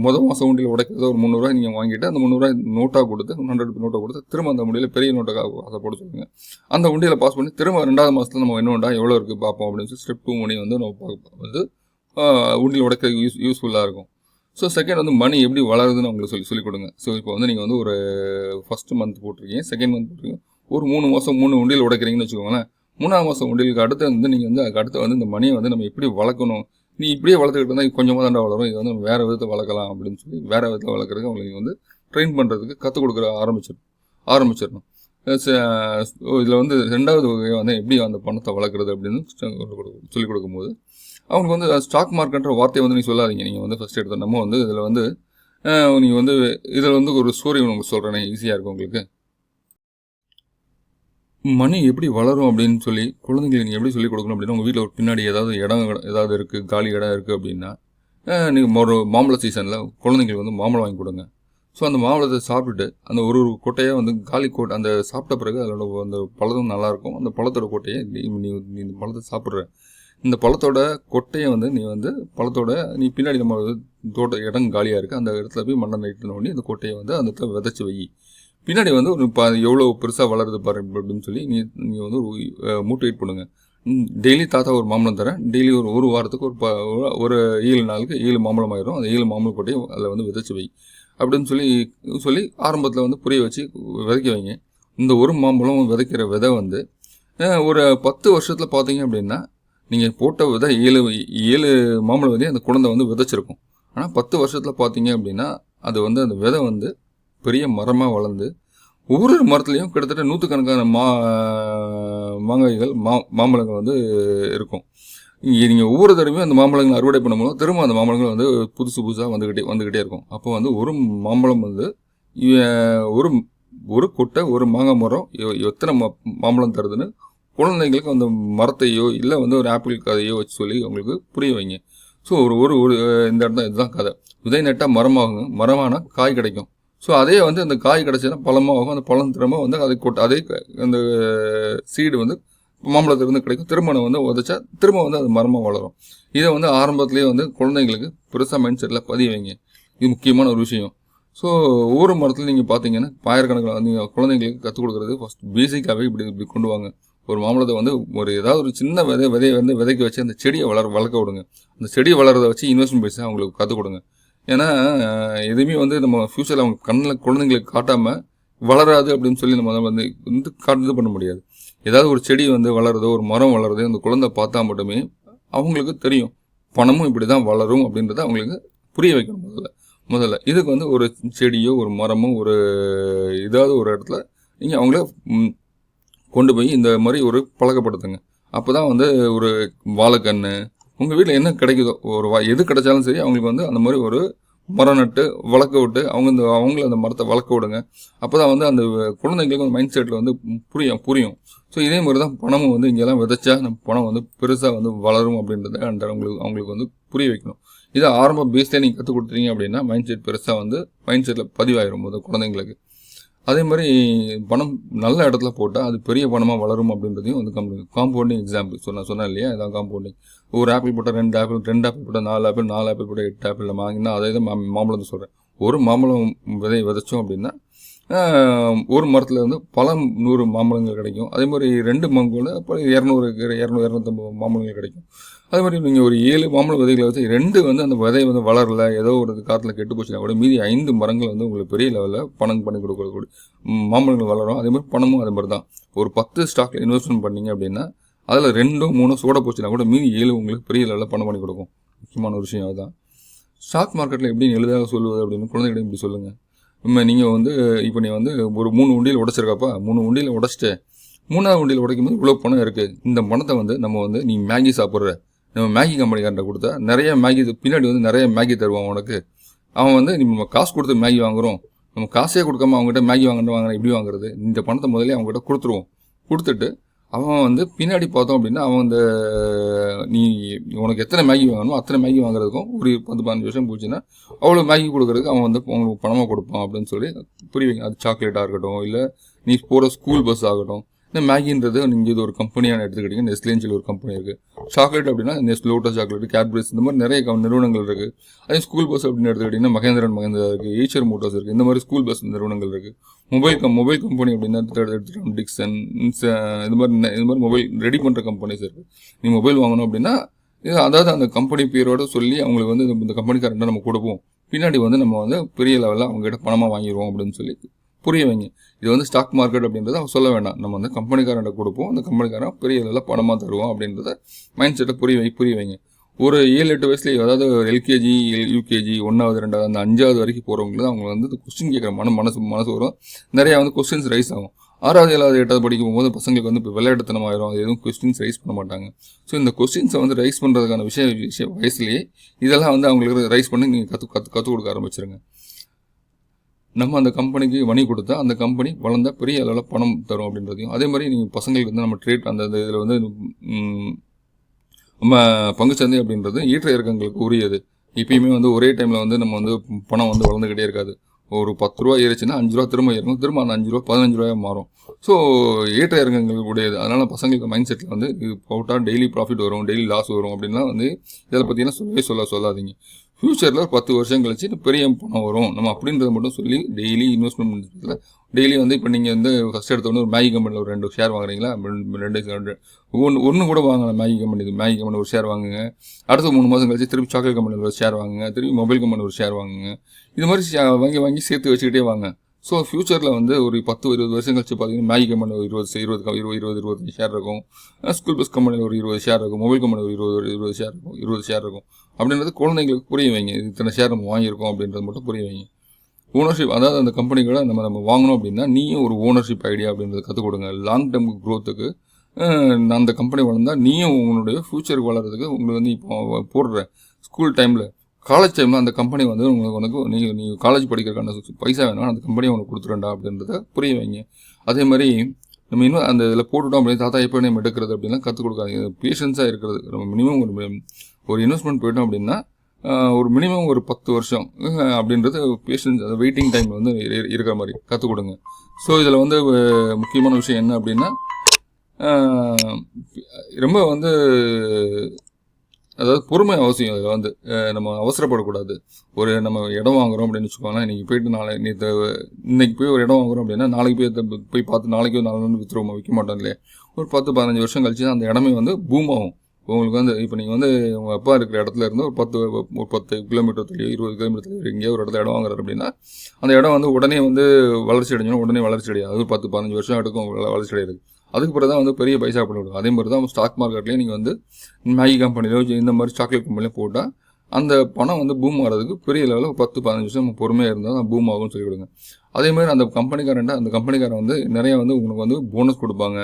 Speaker 1: மொதல் மாதம் உண்டியில் உடைக்கிறத ஒரு முந்நூறுரூவா நீங்கள் வாங்கிட்டு அந்த முந்நூறுரூவா நோட்டாக கொடுத்து ஹண்ட்ரட் நோட்டை கொடுத்து திரும்ப அந்த உண்டியில் பெரிய நோட்டாக அதை போட சொல்லுங்க. அந்த உண்டியில் பாஸ் பண்ணி திரும்ப ரெண்டாவது மாதத்தில் நம்ம என்ன உண்டா எவ்வளோ இருக்குது பார்ப்போம் அப்படின்னு சொல்லி ஸ்டெப் டூ மணி வந்து நம்ம வந்து உண்டியில் உடைக்க யூஸ் யூஸ்ஃபுல்லாக இருக்கும். ஸோ செகண்ட் வந்து மணி எப்படி வளருதுன்னு உங்களுக்கு சொல்லி சொல்லிக் கொடுங்க. ஸோ இப்போ வந்து நீங்கள் வந்து ஒரு ஃபஸ்ட்டு மந்த் போட்டிருக்கீங்க செகண்ட் மந்த் போட்டிருக்கீங்க. ஒரு மூணு மாதம் மூணு உண்டியில் உடைக்கிறீங்கன்னு வச்சுக்கோங்களேன் மூணாம் மாதம் முடிவுக்கு அடுத்து வந்து நீங்கள் வந்து அதுக்கு அடுத்து வந்து இந்த மணியை வந்து நம்ம எப்படி வளர்க்கணும்? நீ இப்படியே வளர்த்துக்கிட்டு இருந்தால் கொஞ்சமாக தாண்டா வளரும். இது வந்து நம்ம வேறு விதத்தை வளர்க்கலாம் அப்படின்னு சொல்லி வேறு விதத்தில் வளர்க்குறதுக்கு அவங்களுக்கு வந்து ட்ரெயின் பண்ணுறதுக்கு கற்றுக் கொடுக்குற ஆரம்பிச்சிடும் ஆரம்பிச்சிடணும். இதில் வந்து ரெண்டாவது வகை வந்து எப்படி அந்த பணத்தை வளர்க்குறது அப்படின்னு சொல்லிக் கொடுக்கும்போது அவங்களுக்கு வந்து ஸ்டாக் மார்க்கெட்ன்ற வார்த்தையை வந்து நீங்கள் சொல்லாதீங்க. நீங்கள் வந்து ஃபஸ்ட் எடுத்த நம்ம வந்து இதில் வந்து நீங்கள் வந்து இதில் வந்து ஒரு ஸ்டோரி உங்களுக்கு சொல்கிறேனே ஈஸியாக இருக்கும் உங்களுக்கு. மணி எப்படி வளரும் அப்படின்னு சொல்லி குழந்தைங்களுக்கு நீங்கள் எப்படி சொல்லிக் கொடுக்கணும் அப்படின்னா உங்கள் வீட்டில் ஒரு பின்னாடி ஏதாவது இடம் ஏதாவது இருக்குது காலி இடம் இருக்குது அப்படின்னா நீங்கள் ஒரு மாம்பழ சீசனில் குழந்தைங்களுக்கு வந்து மாம்பழம் வாங்கி கொடுங்க. ஸோ அந்த மாம்பழத்தை சாப்பிட்டுட்டு அந்த ஒரு ஒரு கொட்டையை வந்து காலி கோட்டை அந்த சாப்பிட்ட பிறகு அதோட அந்த பழத்தும் நல்லாயிருக்கும். அந்த பழத்தோட கொட்டையை நீ நீ இந்த பழத்தை சாப்பிட்ற. இந்த பழத்தோட கொட்டையை வந்து நீ வந்து பழத்தோட நீ பின்னாடி நம்ம தோட்ட இடம் காலியாக இருக்குது அந்த இடத்துல போய் மண்ணை நைட்டு அந்த கொட்டையை வந்து அந்த இடத்துல விதைச்சி வை. பின்னாடி வந்து ஒரு பா எவ்வளோ பெருசாக வளருது பாரு அப்படின்னு சொல்லி நீ நீங்கள் வந்து மோட்டிவேட் பண்ணுங்கள் டெய்லி தாத்தா ஒரு மாம்பழம் தரேன். டெய்லி ஒரு ஒரு வாரத்துக்கு ஒரு ப ஒரு ஏழு நாளுக்கு ஏழு மாம்பழம் ஆயிரும். அந்த ஏழு மாம்பழம் கொட்டையும் அதில் வந்து விதைச்சி வை. அப்படின்னு சொல்லி சொல்லி ஆரம்பத்தில் வந்து புரிய வச்சு விதைக்க வைங்க. இந்த ஒரு மாம்பழம் விதைக்கிற விதை வந்து ஒரு பத்து வருஷத்தில் பார்த்தீங்க அப்படின்னா நீங்கள் போட்ட விதை ஏழு ஏழு மாம்பழம் விதையை அந்த குழந்தை வந்து விதைச்சிருக்கும். ஆனால் பத்து வருஷத்தில் பார்த்தீங்க அப்படின்னா அது வந்து அந்த விதை வந்து பெரிய மரமாக வளர்ந்து ஒவ்வொரு மரத்துலேயும் கிட்டத்தட்ட நூற்றுக்கணக்கான மா மாங்காய்கள் மா மாம்பழங்கள் வந்து இருக்கும். இங்கே நீங்கள் ஒவ்வொரு தடவையும் அந்த மாம்பழங்கள் அறுவடை பண்ணும்போது திரும்ப அந்த மாம்பழங்கள் வந்து புதுசு புதுசாக வந்துக்கிட்டே வந்துக்கிட்டே இருக்கும். அப்போ வந்து ஒரு மாம்பழம் வந்து ஒரு ஒரு கொட்டை ஒரு மாங்காய் மரம் எத்தனை மா மாம்பழம் தருதுன்னு குழந்தைங்களுக்கு அந்த மரத்தையோ இல்லை வந்து ஒரு ஆப்பிள் கதையோ வச்சு சொல்லி அவங்களுக்கு புரிய வைங்க. ஸோ ஒரு ஒரு ஒரு இந்த இடத்துல இதுதான் கதை. விதை நட்டால் மரமாகும் மரமான காய் கிடைக்கும். ஸோ அதே வந்து அந்த காய் கிடச்சின்னா பழமாகும் அந்த பழம் திரும்ப வந்து அதை கொட்ட அதே க- அந்த சீடு வந்து மாம்பழத்துலேருந்து கிடைக்கும். திரும்ப வந்து உதைச்சா திரும்ப வந்து அது மரமாக வளரும். இதை வந்து ஆரம்பத்துலேயே வந்து குழந்தைங்களுக்கு பெருசாக மைண்ட் செட்டில் பதிய இது முக்கியமான ஒரு விஷயம். ஸோ ஒவ்வொரு மரத்துலையும் நீங்கள் பார்த்தீங்கன்னா பாயிரக்கணக்கில் நீங்கள் குழந்தைங்களுக்கு கற்றுக் கொடுக்குறது ஃபஸ்ட் பேசிக்காகவே இப்படி இப்படி கொண்டு வாங்க. ஒரு மாம்பழத்தை வந்து ஒரு ஏதாவது ஒரு சின்ன விதை விதையை வந்து விதைக்க வச்சு அந்த செடியை வளர வளர்க்க விடுங்க. அந்த செடி வளர்றதை வச்சு இன்வெஸ்ட்மெண்ட் பேசி அவங்களுக்கு கற்றுக் கொடுங்க. ஏன்னா எதுவுமே வந்து நம்ம ஃப்யூச்சரில் அவங்க கண்ணில் குழந்தைங்களுக்கு காட்டாமல் வளராது அப்படின்னு சொல்லி நம்ம அதை வந்து வந்து காட்டு பண்ண முடியாது. ஏதாவது ஒரு செடி வந்து வளருதோ ஒரு மரம் வளருதோ அந்த குழந்தை பார்த்தா மட்டுமே அவங்களுக்கு தெரியும். பணமும் இப்படி தான் வளரும் அப்படின்றத அவங்களுக்கு புரிய வைக்கணும் முதல்ல. முதல்ல இதுக்கு வந்து ஒரு செடியோ ஒரு மரமோ ஒரு ஏதாவது ஒரு இடத்துல நீங்கள் அவங்கள கொண்டு போய் இந்த மாதிரி ஒரு பழக்கப்படுத்துங்க. அப்போ தான் வந்து ஒரு வாழைக்கன்று உங்கள் வீட்டில் என்ன கிடைக்குதோ ஒரு வா எது கிடைச்சாலும் சரி அவங்களுக்கு வந்து அந்த மாதிரி ஒரு மரம் நட்டு வளர்க்க விட்டு அவங்க இந்த அவங்கள அந்த மரத்தை வளர்க்க விடுங்க. அப்போ தான் வந்து அந்த குழந்தைங்களுக்கு அந்த மைண்ட் செட்டில் வந்து புரியும் புரியும். ஸோ இதே மாதிரி தான் பணமும் வந்து இங்கெல்லாம் விதைச்சா நம்ம பணம் வந்து பெருசாக வந்து வளரும் அப்படின்றத அந்த அவங்களுக்கு அவங்களுக்கு வந்து புரிய வைக்கணும். இதை ஆரம்ப பேஸ்லேயே நீங்கள் கற்றுக் கொடுத்துட்டீங்க அப்படின்னா மைண்ட் செட் பெருசாக வந்து மைண்ட் செட்டில் பதிவாயிரும் போது குழந்தைங்களுக்கு. அதே மாதிரி பணம் நல்ல இடத்துல போட்டால் அது பெரிய பணமாக வளரும் அப்படின்றதையும் வந்து கம்பெனி காம்பவுண்டிங் எக்ஸாம்பிள் சொன்ன சொன்னேன் இல்லையா? இதான் காம்பவுண்டிங் ஒரு ஆப்பிள் போட்டால் ரெண்டு ஆப்பிள் ரெண்டு ஆப்பிள் போட்டால் நாலு ஆப்பிள் நாலு ஆப்பிள் போட்டால் எட்டு ஆப்பிள் வாங்கினா அதே தான் மா- மாம்பழம் சொல்கிறேன் ஒரு மாம்பழம் விதை விதைச்சோம் அப்படின்னா ஒரு மரத்தில் வந்து பல நூறு மாம்பழங்கள் கிடைக்கும். அதே மாதிரி ரெண்டு மாம்பழம் அப்புறம் இரநூறு இரநூறு இரநூத்தம்பது மாம்பழங்கள் கிடைக்கும். அதே மாதிரி நீங்கள் ஒரு ஏழு மாம்பழ விதைகளை வச்சு ரெண்டு வந்து அந்த விதை வந்து வளரல ஏதோ ஒரு காற்றுல கெட்டு போச்சுன்னா கூட மீதி ஐந்து மரங்கள் வந்து உங்களுக்கு பெரிய லெவலில் பணம் பண்ணி கொடுக்கக்கூடிய மாம்பழங்கள் வளரும். அதே மாதிரி பணமும் அதே மாதிரி தான் ஒரு பத்து ஸ்டாக்ல இன்வெஸ்ட்மெண்ட் பண்ணீங்க அப்படின்னா அதில் ரெண்டோ மூணோ சோட போச்சுன்னா கூட மீதி ஏழு உங்களுக்கு பெரிய லெவலில் பணம் பண்ணி கொடுக்கும். முக்கியமான ஒரு விஷயம் அதுதான். ஸ்டாக் மார்க்கெட்டில் எப்படி எளிதாக சொல்லுவது அப்படின்னு குழந்தைகிட்ட இப்படி சொல்லுங்கள் நீங்கள் வந்து இப்போ நீ வந்து ஒரு மூணு உண்டியில் உடைச்சிருக்காப்பா மூணு உண்டியில் உடச்சிட்டு மூணாவது உண்டியில் உடைக்கும் போது இவ்வளோ பணம் இருக்குது இந்த பணத்தை வந்து நம்ம வந்து நீ மேகி சாப்பிட்ற நம்ம மேகி கம்பெனிக்காரன் கொடுத்தா நிறைய மேகி பின்னாடி வந்து நிறைய மேகி தருவான் உனக்கு. அவன் வந்து நம்ம காசு கொடுத்து மேகி வாங்குறோம். நம்ம காசே கொடுக்காம அவங்ககிட்ட மேகி வாங்கிட்டு வாங்குறேன் இப்படி வாங்குறது. இந்த பணத்தை முதலே அவங்ககிட்ட கொடுத்துருவோம். கொடுத்துட்டு அவன் வந்து பின்னாடி பார்த்தோம் அப்படின்னா அவன் அந்த நீ உனக்கு எத்தனை மேகி வாங்கணுமோ அத்தனை மேகி வாங்குறதுக்கும் ஒரு பத்து பதினஞ்சு வருஷம் போச்சுன்னா அவ்வளோ மேகி கொடுக்கறதுக்கு அவன் வந்து உங்களுக்கு பணமாக கொடுப்பான் அப்படின்னு சொல்லி புரியுவீங்க அது சாக்லேட்டாக இருக்கட்டும் இல்லை நீ போகிற ஸ்கூல் பஸ் ஆகட்டும் இந்த மேகின்றது நீங்கள் இது ஒரு கம்பெனியான எடுத்துக்கிட்டீங்க நெஸ்லேன்னு சொல்லி ஒரு கம்பெனி இருக்குது சாக்லேட் அப்படின்னா நெஸ்ட் லோட்டஸ் சாக்லேட் கேட்பரிஸ் இந்த மாதிரி நிறைய நிறுவனங்கள் இருக்குது அதே ஸ்கூல் பஸ் அப்படின்னு எடுத்துக்கிட்டிங்கன்னா மகேந்திரன் மகேந்திரா இருக்குது ஈச்சர் மோட்டார்ஸ் இருக்குது இந்த மாதிரி ஸ்கூல் பஸ் நிறுவனங்கள் இருக்குது மொபைல் கம் மொபைல் கம்பெனி அப்படின்னா எடுத்துகிட்டோம் டிக்சன் இது மாதிரி இது மாதிரி மொபைல் ரெடி பண்ணுற கம்பெனிஸ் இருக்குது நீ மொபைல் வாங்கணும் அப்படின்னா இது அதாவது அந்த கம்பெனி பேரோட சொல்லி அவங்களுக்கு வந்து இந்த- கம்பெனிக்காரன்ட்ட நம்ம கொடுப்போம். பின்னாடி வந்து நம்ம வந்து பெரிய லெவலில் அவங்ககிட்ட பணமாக வாங்கிடுவோம் அப்படின்னு சொல்லி புரிய வைங்க. இது வந்து ஸ்டாக் மார்க்கெட் அப்படின்றத அவங்க சொல்ல வேண்டாம் நம்ம வந்து கம்பெனிக்காரன்ட்ட கொடுப்போம். அந்த கம்பெனிக்காரன் பெரிய லெவலில் பணமாக தருவோம் அப்படின்றத மைண்ட் செட்டை புரிய வை புரிய வைங்க. ஒரு ஏழு எட்டு வயசுல அதாவது எல்கேஜி யூகேஜி ஒன்றாவது ரெண்டாவது அந்த அஞ்சாவது வரைக்கும் போகிறவங்களுக்கு அவங்க வந்து கொஸ்டின் கேட்குற மன மனசு மனசு வரும். நிறையா வந்து கொஸ்டின்ஸ் ரைஸ் ஆகும். ஆறாவது ஏழாவது எட்டாவது படிக்கும் போது பசங்களுக்கு வந்து இப்போ விளையாட்டுத்தனம் ஆயிரும். அது எதுவும் கொஸ்டின்ஸ் ரைஸ் பண்ண மாட்டாங்க. ஸோ இந்த கொஸ்டின்ஸை வந்து ரைஸ் பண்ணுறதுக்கான விஷய விஷய வயசுலேயே இதெல்லாம் வந்து அவங்களுக்கு ரைஸ் பண்ணி நீங்கள் கற்று கற்று கற்றுக் கொடுக்க ஆரம்பிச்சிருங்க. நம்ம அந்த கம்பெனிக்கு மணி கொடுத்தா அந்த கம்பெனி வளர்ந்தா பெரிய அளவில் பணம் தரும் அப்படின்றதையும். அதே மாதிரி நீங்கள் பசங்களுக்கு வந்து நம்ம ட்ரேட் அந்த இதில் வந்து நம்ம பங்குச்சந்தை அப்படின்றது ஈற்ற இறக்கங்களுக்கு உரியது. இப்பயுமே வந்து ஒரே டைமில் வந்து நம்ம வந்து பணம் வந்து வளர்ந்துக்கிட்டே இருக்காது. ஒரு பத்து ரூபா ஏறிச்சுன்னா அஞ்சு ரூபா திரும்ப ஏறணும். திரும்ப அந்த அஞ்சு ரூபா பதினஞ்சு ரூபாயா மாறும். ஸோ ஏற்ற இறக்கங்கள் உடையது. அதனால் பசங்களுக்கு மைண்ட் செட்டில் வந்து இது போட்டால் டெய்லி ப்ராஃபிட் வரும் டெய்லி லாஸ் வரும் அப்படின்லாம் வந்து இதில் பார்த்தீங்கன்னா சொல்லவே சொல்ல சொல்லாதீங்க. ஃப்யூச்சரில் ஒரு பத்து வருஷம் கழிச்சு பெரிய பணம் வரும். நம்ம அப்படின்றத மட்டும் சொல்லி டெய்லி இன்வெஸ்ட்மெண்ட் பண்ணுறதுல டெய்லி வந்து இப்போ நீங்கள் வந்து ஃபஸ்ட் எடுத்தோடனே ஒரு மேகி கம்பெனியில் ஒரு ரெண்டு ஷேர் வாங்குறீங்களா? ரெண்டு ஒன்று ஒன்று கூட வாங்கலாம் மேகி கம்பெனி மேகி கம்பெனி ஒரு ஷேர் வாங்குங்க. அடுத்த மூணு மாதம் கழிச்சு திருப்பி சாக்லேட் கம்பெனியில் ஒரு ஷேர் வாங்குங்க. திருப்பி மொபைல் கம்பெனி ஒரு ஷேர் வாங்குங்க. இது மாதிரி வாங்கி வாங்கி சேர்த்து வச்சுக்கிட்டே வாங்க. ஸோ ஃப்யூச்சரில் வந்து ஒரு பத்து இருபது வருஷம் கழிச்சு பார்த்தீங்கன்னா மேகி கம்பெனி ஒரு இருபது இருபது இருபது இருபது இருபது ஷேர் இருக்கும். ஸ்கூல் பஸ் கம்பெனியில் ஒரு இருபது ஷேர் இருக்கும். மொபைல் கம்பெனி ஒரு இருபது இருபது ஷேர் இருக்கும். இருபது ஷேர் இருக்கும். அப்படின்றது குழந்தைங்களுக்கு புரிய வைங்க. இத்தனை ஷேர் நம்ம வாங்கியிருக்கோம் அப்படின்றது மட்டும் புரிய வைங்க. ஓனர்ஷிப் அதாவது அந்த கம்பெனி கூட நம்ம நம்ம வாங்கணும் அப்படின்னா நீயும் ஒரு ஓனர்ஷிப் ஐடியா அப்படின்றத கற்றுக் கொடுங்க. லாங் டேர்ம் க்ரோத்துக்கு அந்த கம்பெனி வளர்ந்தால் நீயும் உங்களுடைய ஃப்யூச்சருக்கு வளர்கிறதுக்கு உங்களுக்கு வந்து இப்போ போடுற. ஸ்கூல் டைமில் காலேஜ் டைமில் அந்த கம்பெனி வந்து உங்களுக்கு உனக்கு நீங்கள் நீங்கள் காலேஜ் படிக்கிறதுக்கான பைசா வேணும் அந்த கம்பெனி உனக்கு கொடுத்துருண்டா அப்படின்றத புரிய வைங்க. அதே மாதிரி நம்ம இன்னும் அந்த இதில் போட்டுட்டோம் அப்படின்னு தாத்தா எப்போ நம்ம எடுக்கிறது அப்படின்னா கற்றுக் கொடுக்காதீங்க. பேஷன்ஸாக இருக்கிறது நம்ம மினிமம் ஒரு ஒரு இன்வெஸ்ட்மெண்ட் போயிட்டோம் அப்படின்னா ஒரு மினிமம் ஒரு பத்து வருஷம் அப்படின்றது பேஷன்ஸ் அந்த வெயிட்டிங் டைம் வந்து இரு- இருக்கிற மாதிரி கற்றுக் கொடுங்க. ஸோ இதில் வந்து முக்கியமான விஷயம் என்ன அப்படின்னா ரொம்ப வந்து அதாவது பொறுமை அவசியம் இதில் வந்து நம்ம அவசரப்படக்கூடாது. ஒரு நம்ம இடம் வாங்குறோம் அப்படின்னு வச்சுக்கோங்களேன் இன்றைக்கி போயிட்டு நாளை நீ இன்னைக்கு போய் ஒரு இடம் வாங்குறோம் அப்படின்னா நாளைக்கு போய் போய் பார்த்து நாளைக்கு நாலு வந்து விற்றுருவோம் விற்க மாட்டோம் இல்லையா? ஒரு பத்து பதினஞ்சு வருஷம் கழிச்சு அந்த இடமே வந்து பூம் ஆகும். உங்களுக்கு வந்து இப்போ நீங்கள் வந்து உங்கள் அப்பா இருக்கிற இடத்துல இருந்து ஒரு பத்து ஒரு பத்து கிலோமீட்டர் தள்ளி இருபது கிலோமீட்டர் தள்ளி எங்கேயோ ஒரு இடத்துல இடம் வாங்குறாரு அப்படின்னா அந்த இடம் வந்து உடனே வந்து வளர்ச்சி அடைஞ்சோம் உடனே வளர்ச்சி அடையாது. அது ஒரு பத்து பதினஞ்சு வருஷம் எடுக்கும் வளர்ச்சி அடையாது அதுக்கு பிறகு தான் வந்து பெரிய பைசா பண்ணிவிடும் அதே மாதிரி தான் ஸ்டாக் மார்க்கெட்லேயும் நீங்கள் வந்து மேகி கம்பெனிலோ இந்த மாதிரி சாக்லேட் கம்பெனிலையும் போட்டால் அந்த பணம் வந்து பூம் ஆகிறதுக்கு பெரிய லெவலில் பத்து பதினஞ்சு வருஷம் பொறுமையாக இருந்தால் தான் பூம் ஆகும்னு சொல்லி கொடுங்க. அதே மாதிரி அந்த கம்பெனிக்காரன்ட்ட அந்த கம்பெனிக்காரன் வந்து நிறையா வந்து உங்களுக்கு வந்து போனஸ் கொடுப்பாங்க.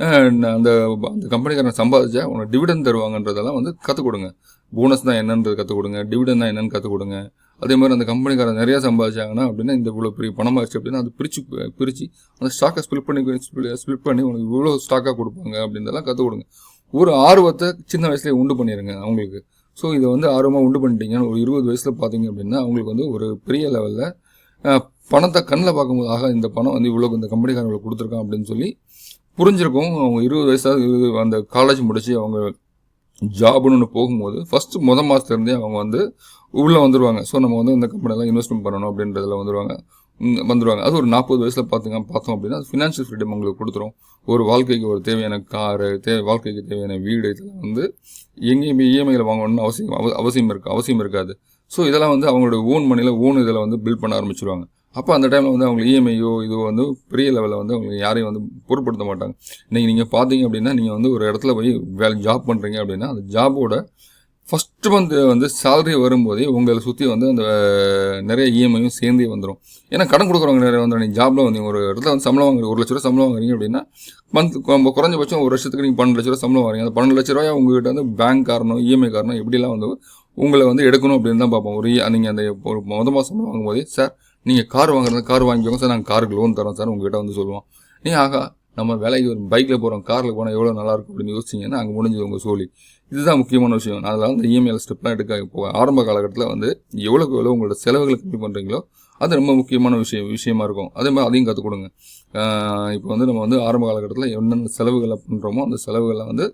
Speaker 1: அந்த அந்த கம்பெனிக்காரன் சம்பாதிச்சா உனக்கு டிவிடன் தருவாங்கன்றதெல்லாம் வந்து கற்றுக் கொடுங்க போனஸ் தான் என்னன்றது கற்றுக் கொடுங்க டிவிடன் தான் என்னன்னு கற்றுக் கொடுங்க அதே மாதிரி அந்த கம்பெனிக்காரன் நிறையா சம்பாதிச்சாங்கன்னா அப்படின்னா இந்த இவ்வளோ பெரிய பணமாகிடுச்சு அப்படின்னா அது பிரித்து பிரித்து அந்த ஸ்டாக்கை ஸ்பிளிட் பண்ணி ஸ்பிளிட் பண்ணி உனக்கு இவ்வளோ ஸ்டாக்காக கொடுப்பாங்க அப்படின்றதெல்லாம் கற்றுக் கொடுங்க ஒரு ஆர்வத்தை சின்ன வயசுலேயே உண்டு பண்ணிடுங்க அவங்களுக்கு. ஸோ இதை வந்து ஆர்வமாக உண்டு பண்ணிட்டீங்கன்னா ஒரு இருபது வயசில் பார்த்தீங்க அப்படின்னா அவங்களுக்கு வந்து ஒரு பெரிய லெவலில் பணத்தை கண்ணில் பார்க்கும்போது ஆக இந்த பணம் வந்து இவ்வளோ இந்த கம்பெனிக்காரங்களுக்கு கொடுத்துருக்கான் அப்படின்னு சொல்லி புரிஞ்சிருக்கும். அவங்க இருபது வயசாக இருபது அந்த காலேஜ் முடிச்சு அவங்க ஜாப்னு ஒன்று போகும்போது ஃபஸ்ட்டு முத மாதத்துலேருந்தே அவங்க வந்து உள்ளே வந்துடுவாங்க ஸோ நம்ம வந்து இந்த கம்பெனிலாம் இன்வெஸ்ட்மெண்ட் பண்ணணும் அப்படின்றதுல வந்துடுவாங்க வந்துடுவாங்க அது ஒரு நாற்பது வயசில் பார்த்துங்க பார்த்தோம் அப்படின்னா ஃபினான்ஷியல் ஃப்ரீடம் உங்களுக்கு கொடுத்துரும். ஒரு வாழ்க்கைக்கு ஒரு தேவையான காரு தே வாழ்க்கைக்கு தேவையான வீடு இதெல்லாம் வந்து எங்கேயுமே இஎம்ஐயில் வாங்கணும்னு அவசியம் அவ- அவசியம் இருக்கு அவசியம் இருக்காது. ஸோ இதெல்லாம் வந்து அவங்களோட ஓன் மணியில் ஓன் இதில் வந்து பில்ட் பண்ண ஆரம்பிச்சிருவாங்க. அப்போ அந்த டைமில் வந்து அவங்களுக்கு இஎம்ஐயோ இதுவோ வந்து பெரிய லெவலில் வந்து அவங்களுக்கு யாரையும் வந்து பொருட்படுத்த மாட்டாங்க. இன்றைக்கி நீங்கள் பார்த்தீங்க அப்படின்னா நீங்கள் வந்து ஒரு இடத்துல போய் வேலை ஜாப் பண்ணுறீங்க அப்படின்னா அந்த ஜாபோட ஃபஸ்ட்டு மந்த் வந்து சேலரி வரும்போதே உங்களை சுற்றி வந்து அந்த நிறைய இஎம்ஐயும் சேர்ந்தே வந்துடும் ஏன்னா கடன் கொடுக்குறவங்க நிறைய வந்துடும் நீங்கள் ஜாபில் வந்து ஒரு இடத்துல வந்து சம்பளம் வாங்குறீங்க ஒரு லட்ச ரூபா சம்பளம் வாங்குறீங்க அப்படின்னா மந்த் குறைஞ்சபட்சம் ஒரு வருஷத்துக்கு நீங்கள் பன்னெண்டு லட்ச ரூபா சம்பளம் வாங்குறீங்க. அந்த பன்னெண்டு லட்ச ரூபாய் உங்ககிட்ட வந்து பேங்க் காரணம் இஎம்ஐ காரணம் எப்படிலாம் வந்து உங்களை வந்து எடுக்கணும் அப்படின்னு தான் பார்ப்போம். ஒரு நீங்கள் அந்த ஒரு மொத மாதம் சம்பளம் வாங்கும்போதே சார் நீங்கள் கார் வாங்குறது கார் வாங்கிக்கோங்க சார் நாங்கள் காருக்கு லோன் தரோம் சார் உங்ககிட்ட வந்து சொல்லுவோம். நீ ஆகா நம்ம வேலைக்கு ஒரு பைக்கில் போகிறோம் காரில் போனால் எவ்வளோ நல்லாயிருக்கும் அப்படின்னு யோசிச்சிங்கன்னா அங்கே முடிஞ்சது உங்கள் சோழி. இதுதான் முக்கியமான விஷயம். அதில் வந்து இஎம்ஐல ஸ்டெப்லாம் எடுக்க இப்போ ஆரம்ப காலகட்டத்தில் வந்து எவ்வளோக்கு எவ்வளோ உங்களோட செலவுகளை கம்மி பண்ணுறீங்களோ அது ரொம்ப முக்கியமான விஷயம் விஷயமா இருக்கும். அதே மாதிரி அதையும் கற்றுக் கொடுங்க. இப்போ வந்து நம்ம வந்து ஆரம்ப காலகட்டத்தில் என்னென்ன செலவுகளை பண்ணுறோமோ அந்த செலவுகளை வந்து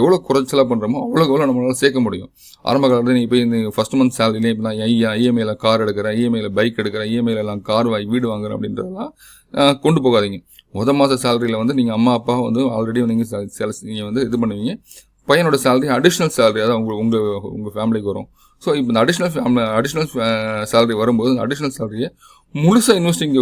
Speaker 1: எவ்வளோ குறைச்சலாக பண்ணுறோமோ அவ்வளோக்கு எவ்வளோ நம்மளால் சேர்க்க முடியும். ஆரம்ப காலத்தில் நீங்கள் போய் இந்த ஃபஸ்ட் மந்த் சேலரிலே இப்போ நான் ஐயா இஎம்ஐயில் கார் எடுக்கிறேன் இஎம்ஐயில் பைக் எடுக்கிறேன் இஎம்ஐயில் எல்லாம் கார் வாங்கி வீடு வாங்குறேன் அப்படின்றதெல்லாம் கொண்டு போகாதீங்க. முத மாத சேலரியில் வந்து நீங்கள் அம்மா அப்பா வந்து ஆல்ரெடி நீங்கள் சேலஸ் நீங்கள் வந்து இது பண்ணுவீங்க. பையனோட சேலரி அடிஷ்னல் சேலரி அதான் உங்கள் உங்கள் உங்கள் ஃபேமிலிக்கு வரும். ஸோ இப்போ இந்த அடிஷ்னல் ஃபேமிலி அடிஷ்னல் சேலரி வரும்போது அந்த அடிஷ்னல் சேலரியை முழுசாக இன்வெஸ்டிங்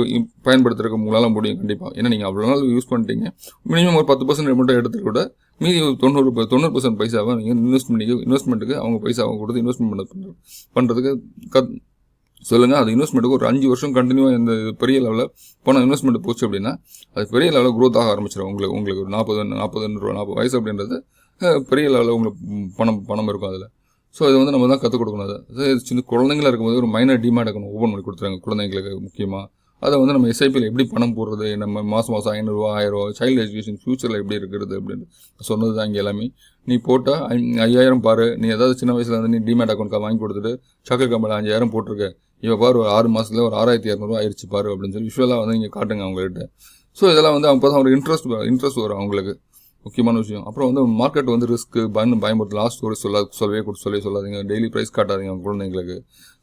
Speaker 1: பயன்படுத்துறதுக்கு உங்களால் முடியும் கண்டிப்பாக ஏன்னா நீங்கள் அவ்வளோ நாள் யூஸ் பண்ணிட்டீங்க. மினிமம் ஒரு பத்து பர்சன்ட் மட்டும் எடுத்துகிட்டு கூட மீதி ஒரு தொண்ணூறு தொண்ணூறு பர்சன்ட் பைசாவை நீங்கள் இன்வெஸ்ட்மெண்ட்டுக்கு இன்வெஸ்ட்மெண்ட்டுக்கு அவங்க பைசாவை கொடுத்து இன்வெஸ்ட்மெண்ட் பண்ண பண்ணுறதுக்கு கத் சொல்லுங்கள் அது இன்வெஸ்ட்மெண்ட்டுக்கு ஒரு அஞ்சு வருஷம் கண்டினியூவாக இந்த பெரிய லெவலில் பணம் இன்வெஸ்ட்மெண்ட் போச்சு அப்படின்னா அது பெரிய லெவலில் க்ரோத் ஆக ஆரம்பிச்சிடும் உங்களுக்கு உங்களுக்கு ஒரு நாற்பது நாற்பது நாற்பது வயசு அப்படின்றது பெரிய லெவலில் உங்களுக்கு பணம் பணம் இருக்கும் அதில். ஸோ இது வந்து நம்ம தான் கற்றுக் கொடுக்கணும் அதை. அது சின்ன குழந்தைங்களா இருக்கும்போது ஒரு மைனர் டிமாண்ட் அக்கௌண்ட் ஓப்பன் பண்ணி கொடுத்துருங்க குழந்தைங்களுக்கு முக்கியமாக அதை வந்து நம்ம எஸ்ஐபியில் எப்படி பணம் போடுறது? நம்ம மாதம் மாதம் ஐநூறுரூவா ஆயிரரூவா சைல்டு எஜுகேஷன் ஃபியூச்சரில் எப்படி இருக்கிறது அப்படின்னு சொன்னது தான் இங்கே எல்லாமே. நீ போட்டால் ஐயாயிரம் பாரு. நீ ஏதாவது சின்ன வயசில் வந்து நீ டிமேட் அக்கௌண்ட் வாங்கி கொடுத்துட்டு சாக்லேட் கம்பெனியில் அஞ்சாயிரம் போட்டிருக்க. இவ பாரு ஒரு ஆறு மாதத்தில் ஒரு ஆறாயிரத்தி இரநூறுவா ஆயிடுச்சு பாரு அப்படின்னு சொல்லி விஷுவலாக வந்து நீங்கள் காட்டுங்க அவங்கள்ட்ட. ஸோ இதெல்லாம் வந்து அப்போ தான் ஒரு இன்ட்ரெஸ்ட் இன்ட்ரெஸ்ட் வரும் அவங்களுக்கு. முக்கியமான விஷயம். அப்புறம் வந்து மார்க்கெட் வந்து ரிஸ்க்கு பயன் பயமுறுத்து லாஸ்ட் ஸ்டோரி சொல்ல சொல்லவே கொடுத்து சொல்லி சொல்லாதீங்க. டெய்லி ப்ரைஸ் காட்டாதீங்க குழந்தைங்களுக்கு.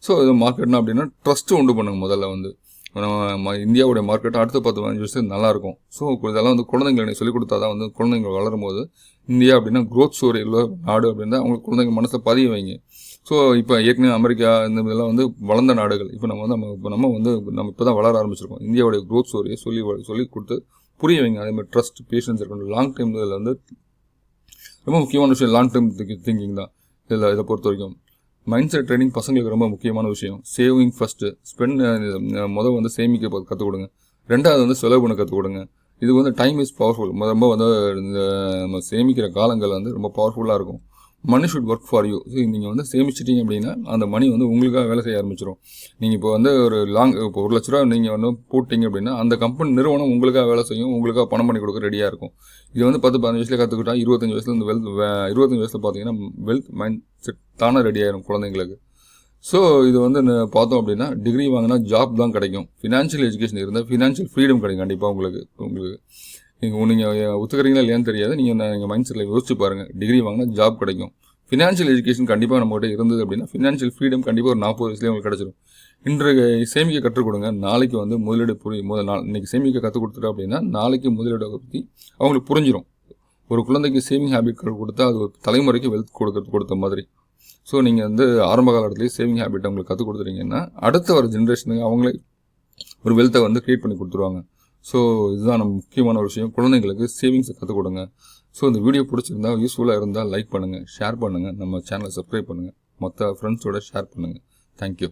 Speaker 1: ஸோ இது மார்க்கெட்னா அப்படின்னா ட்ரஸ்ட்டு உண்டு பண்ணுங்க முதல்ல வந்து. நம்ம ம- இந்தியாவுடைய மார்க்கெட் அடுத்த பத்து பதினஞ்சு வருஷத்துக்கு நல்லாயிருக்கும். ஸோ இதெல்லாம் வந்து குழந்தைங்களை சொல்லிக் கொடுத்தா தான் வந்து குழந்தைங்க வளரும் போது இந்தியா அப்படின்னா க்ரோத் ஸ்டோரி உள்ள நாடு அப்படின்னா அவங்களுக்கு அவங்க குழந்தைங்க மனசில் பதிய வைங்க. ஸோ இப்போ ஏற்கனவே அமெரிக்கா இந்த இதெல்லாம் வந்து வளர்ந்த நாடுகள். இப்போ நம்ம வந்து நம்ம இப்போ நம்ம வந்து நம்ம இப்போ தான் வளர ஆரம்பிச்சிருக்கோம். இந்தியாவுடைய க்ரோத் ஸ்டோரியை சொல்லி சொல்லி கொடுத்து புரிய வைங்க. அதே மாதிரி ட்ரஸ்ட் பேஷன்ஸ் இருக்கணும். லாங் டைம் இதில் வந்து ரொம்ப முக்கியமான விஷயம் லாங் டைம் திங்கிங் தான். இதில் இதை பொறுத்த வரைக்கும். மைண்ட் செட் ட்ரைனிங் பசங்களுக்கு ரொம்ப முக்கியமான விஷயம். சேவிங் ஃபஸ்ட்டு ஸ்பெண்ட் முதல் வந்து சேமிக்க கற்றுக் கொடுங்க ரெண்டாவது வந்து செலவு பண்ண கற்றுக் கொடுங்க இது வந்து டைம் இஸ் பவர்ஃபுல் ரொம்ப வந்து இந்த நம்ம சேமிக்கிற காலங்கள் வந்து ரொம்ப பவர்ஃபுல்லாக இருக்கும். Money should work for you நீங்கள் வந்து சேமிச்சிட்டிங்க அப்படின்னா அந்த மணி வந்து உங்களுக்காக வேலை செய்ய ஆரம்பிச்சிடும் நீங்கள் இப்போ வந்து ஒரு லாங் இப்போ ஒரு லட்ச ரூபா நீங்கள் வந்து போட்டிங்க அப்படின்னா அந்த கம்பெனி நிறுவனம் உங்களுக்காக வேலை செய்யும் உங்களுக்காக பணம் பண்ணி கொடுக்க ரெடியாக இருக்கும். இது வந்து பத்து பதினஞ்சு வயசில் கற்றுக்கிட்டா இருபத்தஞ்சு வயசுல இந்த வெல்த் இருபத்தஞ்சு வயசில் பார்த்தீங்கன்னா வெல்த் மைண்ட் செட் தானே ரெடி ஆயிரும் குழந்தைங்களுக்கு. ஸோ இது வந்து பார்த்தோம் அப்படின்னா டிகிரி வாங்கினா ஜாப் தான் கிடைக்கும். ஃபினான்ஷியல் எஜுகேஷன் இருந்தால் ஃபினான்ஷியல் ஃப்ரீடம் கிடைக்கும் கண்டிப்பாக உங்களுக்கு உங்களுக்கு. நீங்கள் நீங்கள் ஒத்துக்கிறீங்களா இல்லையான்னு தெரியாது. நீங்கள் எங்கள் மைண்ட் செட்டில் யோசிச்சு பாருங்கள் டிகிரி வாங்கினா ஜாப் கிடைக்கும். ஃபினான்ஷியல் எஜுகேஷன் கண்டிப்பாக நம்மகிட்ட இருந்தது அப்படின்னா ஃபினான்ஷியல் ஃப்ரீடம் கண்டிப்பாக ஒரு நாற்பது வயசுலேயே உங்களுக்கு கிடச்சிடும் இன்றைக்கு சேமிக்க கற்றுக் கொடுங்க. நாளைக்கு வந்து முதலீடு புரியும் முதல் நாள் இன்றைக்கி சேமிக்க கற்றுக் கொடுத்துட்டோம் அப்படின்னா நாளைக்கு முதலீடை பற்றி அவங்களுக்கு புரிஞ்சிடும் ஒரு குழந்தைக்கு சேவிங் ஹேபிட் கொடுத்தா அது ஒரு தலைமுறைக்கு வெல்த் கொடுக்கறது கொடுத்த மாதிரி. ஸோ நீங்கள் வந்து ஆரம்ப காலத்துலேயே சேவிங் ஹேபிட் அவங்களுக்கு கற்றுக் கொடுத்துட்டீங்கன்னா அடுத்த வர ஜென்ரேஷனுக்கு அவங்களே ஒரு வெல்த்தை வந்து க்ரியேட் பண்ணி கொடுத்துருவாங்க. ஸோ இதுதான் நம்ம முக்கியமான ஒரு விஷயம். குழந்தைங்களுக்கு சேவிங்ஸை கற்றுக் கொடுங்க. ஸோ இந்த வீடியோ பிடிச்சிருந்தா யூஸ்ஃபுல்லாக இருந்தால் லைக் பண்ணுங்கள் ஷேர் பண்ணுங்கள் நம்ம சேனலை சப்ஸ்கிரைப் பண்ணுங்கள் மற்ற ஃப்ரெண்ட்ஸோட ஷேர் பண்ணுங்கள் தேங்க்யூ